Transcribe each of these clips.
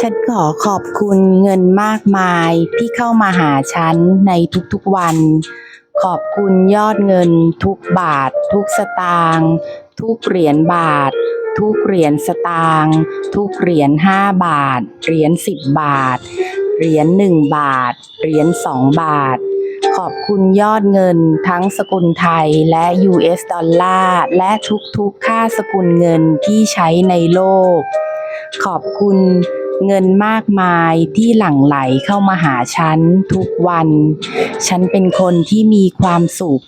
ฉันขอขอบคุณเงินมากมายที่เข้ามาหาฉันในทุกๆวัน ขอบคุณยอดเงิน ทุกบาท ทุกสตางค์ทุกเหรียญบาท ทุกเหรียญสตางค์ทุกเหรียญห้าบาท เหรียญสิบบาท เหรียญหนึ่งบาท เหรียญสองบาท ขอบคุณยอดเงินทั้งสกุลไทยและ US ดอลลาร์และทุกๆค่าสกุลเงินที่ใช้ในโลก ขอบคุณ เงินมากมายที่หลั่งไหลเข้ามาหาฉันทุกวัน ฉันเป็นคนที่มีความสุข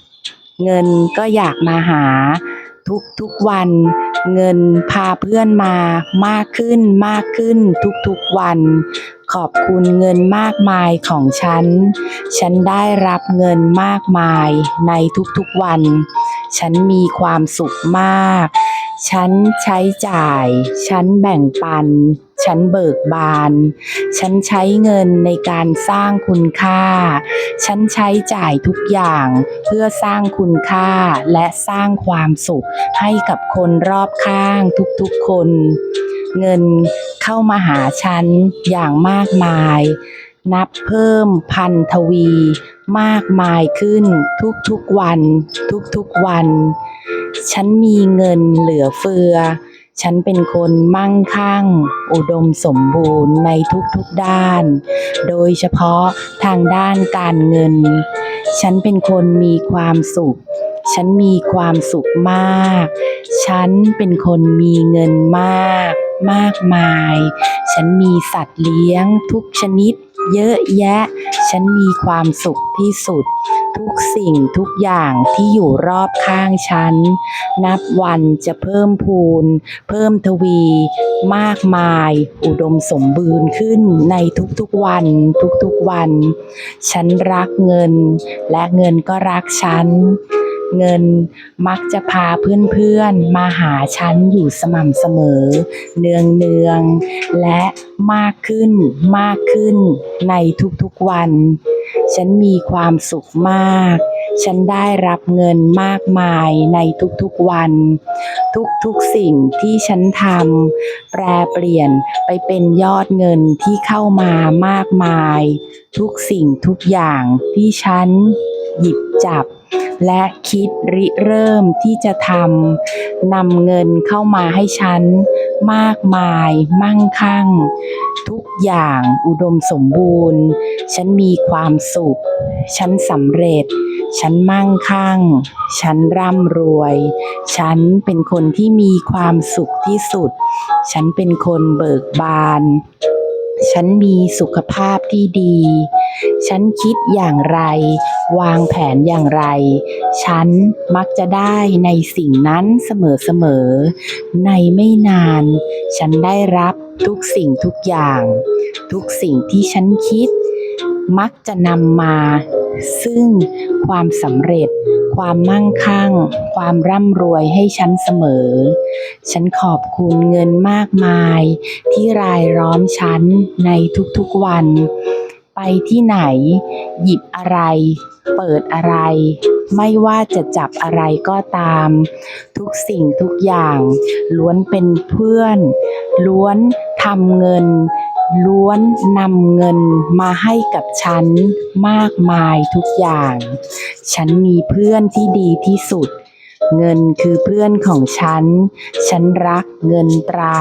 เงินก็อยากมาหา ทุกทุกๆวัน เงินพาเพื่อนมามากขึ้นมากขึ้นทุกๆวัน ขอบคุณเงินมากมายของฉัน ฉันได้รับเงินมากมายในทุกๆวัน ฉันมีความสุขมาก ฉันใช้จ่าย ฉันแบ่งปัน ฉันเบิกบาน ฉันใช้เงินในการสร้างคุณค่า ฉันใช้จ่ายทุกอย่างเพื่อสร้างคุณค่าและสร้างความสุขให้กับคนรอบข้างทุกๆคน เงินเข้ามาหาฉันอย่างมากมาย นับเพิ่มพันทวี มากมายขึ้นทุกๆวัน ทุกๆวัน ฉันมีเงินเหลือเฟือ ฉันเป็นคนมั่งคั่ง อุดมสมบูรณ์ในทุกๆด้าน โดยเฉพาะทางด้านการเงิน ฉันเป็นคนมีความสุข ฉันมีความสุขมาก ฉันเป็นคนมีเงินมาก มากมาย ฉันมีสัตว์เลี้ยงทุกชนิด เยอะแยะ ฉันมีความสุขที่สุด ทุกสิ่งทุกอย่างที่อยู่รอบข้างฉัน นับวันจะเพิ่มพูน เพิ่มทวี มากมาย อุดมสมบูรณ์ขึ้นในทุกๆวัน ทุกๆวัน ฉันรักเงิน และเงินก็รักฉัน เงินมักจะพาเพื่อนๆ มาหาฉันอยู่สม่ำเสมอ เนืองเนืองๆและมากขึ้นมากขึ้นในทุกๆวัน ฉันมีความสุขมาก ฉันได้รับเงินมากมายในทุกๆวัน ทุกๆสิ่งที่ฉันทำแปรเปลี่ยนไปเป็นยอดเงินที่เข้ามามากมาย ทุกสิ่งทุกอย่างที่ฉันหยิบจับ และคิดริเริ่มที่จะทำนำเงินเข้ามาให้ฉัน มากมายมั่งคั่ง ทุกอย่างอุดมสมบูรณ์ ฉันมีความสุข ฉันสำเร็จ ฉันมั่งคั่ง ฉันร่ำรวย ฉันเป็นคนที่มีความสุขที่สุด ฉันเป็นคนเบิกบาน ฉันมีสุขภาพที่ดี ฉันคิดอย่างไร วางแผนอย่างไร ฉันมักจะได้ในสิ่งนั้นเสมอๆ ในไม่นาน ฉันได้รับทุกสิ่งทุกอย่าง ทุกสิ่งที่ฉันคิด มักจะนำมา ซึ่งความสำเร็จ ความมั่งคั่ง ความร่ำรวยให้ฉันเสมอ ฉันขอบคุณเงินมากมาย ที่รายล้อมฉันในทุกๆวัน ไปที่ไหน หยิบอะไร เปิดอะไร ไม่ว่าจะจับอะไรก็ตาม ทุกสิ่งทุกอย่าง ล้วนเป็นเพื่อน ล้วนทำเงิน ล้วนนำเงินมาให้กับฉันมากมายทุกอย่าง ฉันมีเพื่อนที่ดีที่สุด เงินคือเพื่อนของฉัน ฉันรักเงินตรา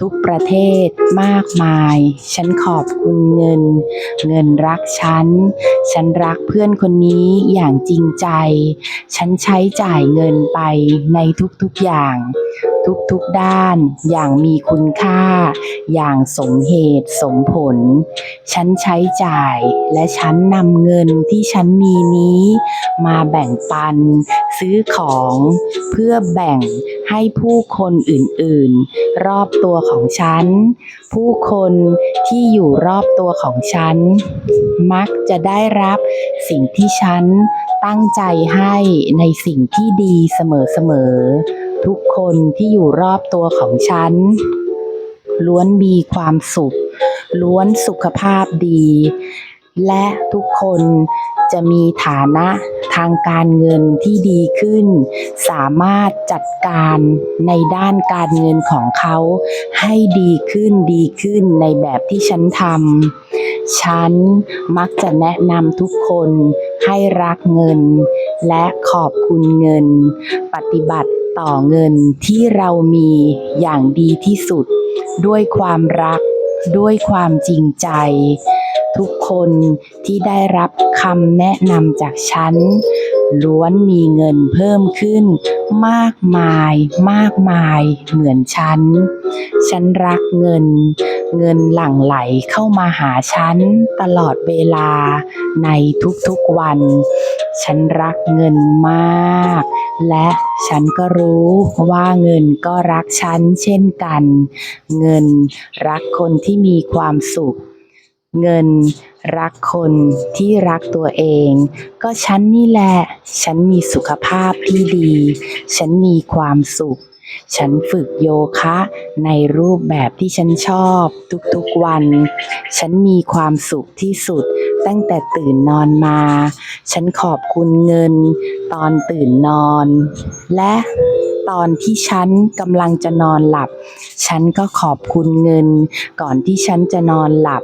ทุกประเทศมากมาย ฉันขอบคุณเงิน เงินรักฉัน ฉันรักเพื่อนคนนี้อย่างจริงใจ ฉันใช้จ่ายเงินไปในทุกๆอย่าง ทุกๆด้าน อย่างมีคุณค่า อย่างสมเหตุสมผล ฉันใช้จ่ายและฉันนำเงินที่ฉันมีนี้ มาแบ่งปัน ซื้อของเพื่อแบ่งให้ผู้คนอื่นๆ รอบตัวของฉัน ผู้คนที่อยู่รอบตัวของฉัน มักจะได้รับสิ่งที่ฉันตั้งใจให้ในสิ่งที่ดีเสมอๆ ทุกคนที่อยู่รอบตัวของฉัน ล้วนมีความสุข ล้วนสุขภาพดี และทุกคนจะมีฐานะทางการเงินที่ดีขึ้น สามารถจัดการในด้านการเงินของเขาให้ดีขึ้นดีขึ้นในแบบที่ฉันทำ ฉันมักจะแนะนำทุกคนให้รักเงิน และขอบคุณเงิน ปฏิบัติ ต่อเงินที่เรามีอย่างดีที่สุด ด้วยความรัก ด้วยความจริงใจ ทุกคนที่ได้รับคำแนะนำจากฉัน ล้วนมีเงินเพิ่มขึ้น มากมาย มากมาย เหมือนฉัน ฉันรักเงิน เงินหลั่งไหลเข้ามาหาฉัน ตลอดเวลาในทุกๆวัน ฉันรักเงินมาก และฉันก็รู้ว่าเงินก็รักฉันเช่นกัน เงินรักคนที่มีความสุข เงินรักคนที่รักตัวเอง ก็ฉันนี่แหละ ฉันมีสุขภาพที่ดี ฉันมีความสุข ฉันฝึกโยคะในรูปแบบที่ฉันชอบทุกๆวัน ฉันมีความสุขที่สุด ตั้งแต่ตื่นนอนมา ฉันขอบคุณเงิน ตอนตื่นนอน และตอนที่ฉันกำลังจะนอนหลับ ฉันก็ขอบคุณเงิน ก่อนที่ฉันจะนอนหลับ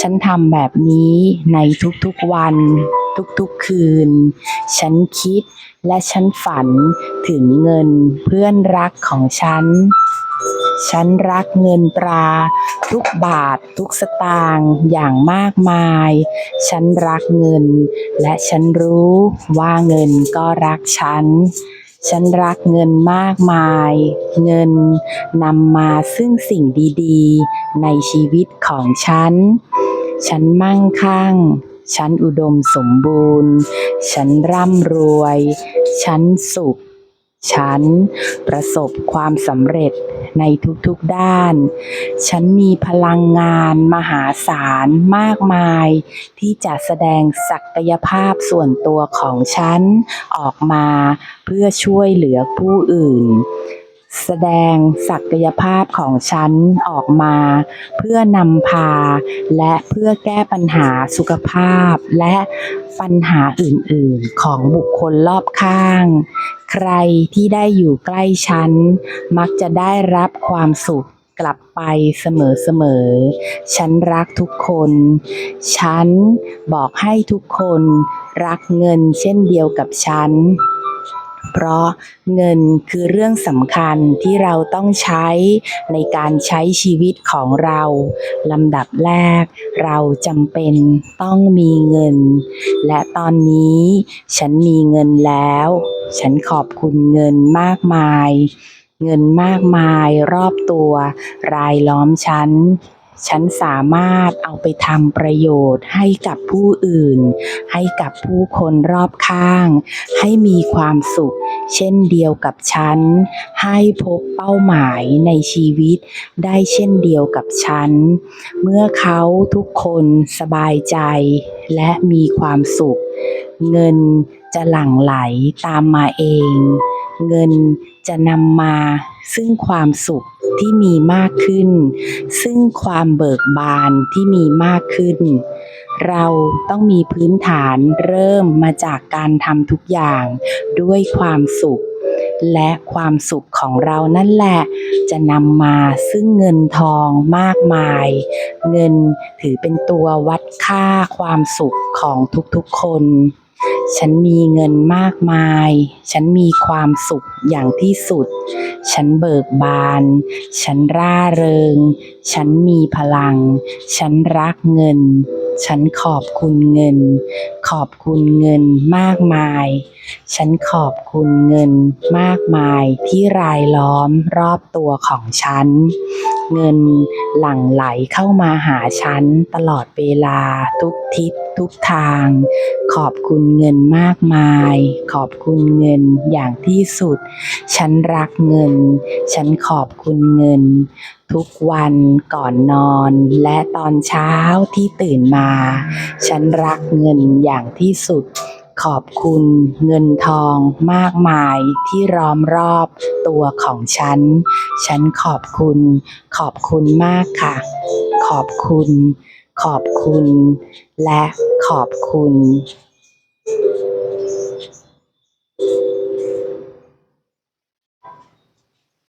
ฉันทำแบบนี้ในทุกๆวัน ทุกๆคืน ฉันคิดและฉันฝันถึงเงินเพื่อนรักของฉัน ฉันรักเงินตรา ทุกบาททุกสตางค์อย่างมากมาย ฉันรักเงิน และฉันรู้ว่าเงินก็รักฉัน ฉันรักเงินมากมาย เงินนำมาซึ่งสิ่งดีๆ ในชีวิตของฉัน ฉันมั่งคั่ง ฉันอุดมสมบูรณ์ ฉันร่ำรวย ฉันสุข ฉันประสบความสำเร็จในทุกๆด้าน ฉันมีพลังงานมหาศาลมากมาย ที่จะแสดงศักยภาพส่วนตัวของฉันออกมาเพื่อช่วยเหลือผู้อื่น แสดงศักยภาพของฉันออกมา เพื่อนำพา และเพื่อแก้ปัญหาสุขภาพ และปัญหาอื่นๆ ของบุคคลรอบข้าง ใครที่ได้อยู่ใกล้ฉัน มักจะได้รับความสุขกลับไปเสมอๆ ฉันรักทุกคน ฉันบอกให้ทุกคนรักเงินเช่นเดียวกับฉัน เพราะเงินคือเรื่องสำคัญที่เราต้องใช้ในการใช้ชีวิตของเราลำดับแรก เราจำเป็นต้องมีเงิน และตอนนี้ฉันมีเงินแล้ว ฉันขอบคุณเงินมากมาย เงินมากมายรอบตัว รายล้อมฉัน ฉันสามารถเอาไปทำประโยชน์ให้กับผู้อื่น ให้กับผู้คนรอบข้าง ให้มีความสุข เช่นเดียวกับฉัน ให้พบเป้าหมายในชีวิต ได้เช่นเดียวกับฉัน เมื่อเขาทุกคนสบายใจ และมีความสุข เงินจะหลั่งไหลตามมาเอง เงินจะนำมาซึ่งความสุขที่มีมากขึ้น ซึ่งความเบิกบานที่มีมากขึ้น เราต้องมีพื้นฐานเริ่มมาจากการทำทุกอย่างด้วยความสุข และความสุขของเรานั่นแหละ จะนำมาซึ่งเงินทองมากมาย เงินถือเป็นตัววัดค่าความสุขของทุกๆคน ฉันมีเงินมากมาย ฉันมีความสุขอย่างที่สุด ฉันเบิกบาน ฉันร่าเริง ฉันมีพลัง ฉันรักเงิน ฉันขอบคุณเงิน ขอบคุณเงินมากมาย ฉันขอบคุณเงินมากมายที่รายล้อมรอบตัวของฉัน เงินหลั่งไหลเข้ามาหาฉันตลอดเวลาทุกทิศทุกทาง ขอบคุณเงินมากมาย ขอบคุณเงินอย่างที่สุด ฉันรักเงิน ฉันขอบคุณเงิน ทุกวันก่อนนอน และตอนเช้าที่ตื่นมา ฉันรักเงินอย่างที่สุด ขอบคุณเงินทองมากมายที่ล้อมรอบตัวของฉัน ฉันขอบคุณ ขอบคุณมากค่ะ ขอบคุณ ขอบคุณ และขอบคุณ